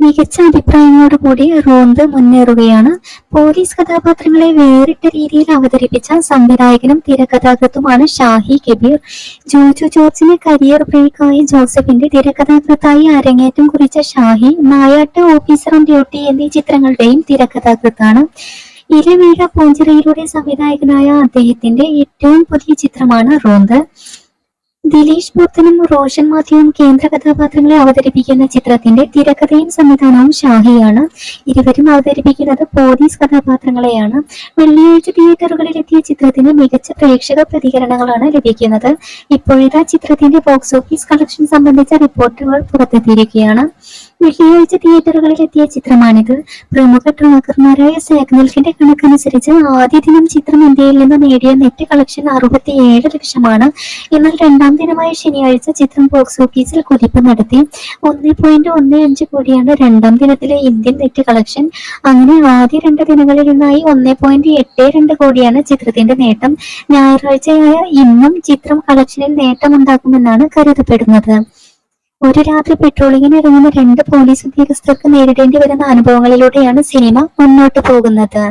മികച്ച അഭിപ്രായങ്ങളോടുകൂടി റോന്ത് മുന്നേറുകയാണ്. പോലീസ് കഥാപാത്രങ്ങളെ വേറിട്ട രീതിയിൽ അവതരിപ്പിച്ച സംവിധായകനും തിരക്കഥാകൃത്തുമാണ് ഷാഹി കബീർ. ജോജു ജോർജിന്റെ കരിയർ ബ്രേക്കായ ജോസഫിന്റെ തിരക്കഥാകൃത്തായി അരങ്ങേറ്റം കുറിച്ച Shahi Nayattu officer on duty എന്നീ ചിത്രങ്ങളുടെയും തിരക്കഥാകൃത്താണ്. ഇരവീഴ പൂഞ്ചിറയിലൂടെ സംവിധായകനായ അദ്ദേഹത്തിന്റെ ഏറ്റവും പുതിയ ചിത്രമാണ് റോന്ത്. ദിലീഷ് പുത്തനും റോഷൻ മാത്യുവും കേന്ദ്ര കഥാപാത്രങ്ങളെ അവതരിപ്പിക്കുന്ന ചിത്രത്തിന്റെ തിരക്കഥയും സംവിധാനവും ഷാഹിയാണ്. ഇരുവരും അവതരിപ്പിക്കുന്നത് പോലീസ് കഥാപാത്രങ്ങളെയാണ്. വെള്ളിയാഴ്ച തിയേറ്ററുകളിൽ എത്തിയ ചിത്രത്തിന് മികച്ച പ്രേക്ഷക പ്രതികരണങ്ങളാണ് ലഭിക്കുന്നത്. ഇപ്പോഴത്തെ ചിത്രത്തിന്റെ ബോക്സ് ഓഫീസ് കളക്ഷൻ സംബന്ധിച്ച റിപ്പോർട്ടുകൾ പുറത്തെത്തിയിരിക്കുകയാണ്. വെള്ളിയാഴ്ച തിയേറ്ററുകളിൽ എത്തിയ ചിത്രമാണിത്. പ്രമുഖ ട്രാക്കർമാരായ സാഗ്നിൽക്കിന്റെ കണക്കനുസരിച്ച് ആദ്യ ദിനം ചിത്രം ഇന്ത്യയിൽ നിന്ന് നേടിയ നെറ്റ് കളക്ഷൻ അറുപത്തിയേഴ് ലക്ഷമാണ്. എന്നാൽ രണ്ടാം ദിനമായ ശനിയാഴ്ച ചിത്രം ബോക്സ് ഓഫീസിൽ കുതിപ്പ് നടത്തി. ഒന്ന് പോയിന്റ് ഒന്ന് അഞ്ച് കോടിയാണ് രണ്ടാം ദിനത്തിലെ ഇന്ത്യൻ നെറ്റ് കളക്ഷൻ. അങ്ങനെ ആദ്യ രണ്ട് ദിനങ്ങളിൽ നിന്നായി ഒന്ന് പോയിന്റ് എട്ട് രണ്ട് കോടിയാണ് ചിത്രത്തിന്റെ നേട്ടം. ഞായറാഴ്ചയായ ഇന്നും ചിത്രം കളക്ഷനിൽ നേട്ടമുണ്ടാക്കുമെന്നാണ് കരുതപ്പെടുന്നത്. ഒരു രാത്രി പെട്രോളിങ്ങിന് ഇറങ്ങുന്ന രണ്ട് പോലീസ് ഉദ്യോഗസ്ഥർക്ക് നേരിടേണ്ടി വരുന്ന അനുഭവങ്ങളിലൂടെയാണ് സിനിമ മുന്നോട്ട് പോകുന്നത്.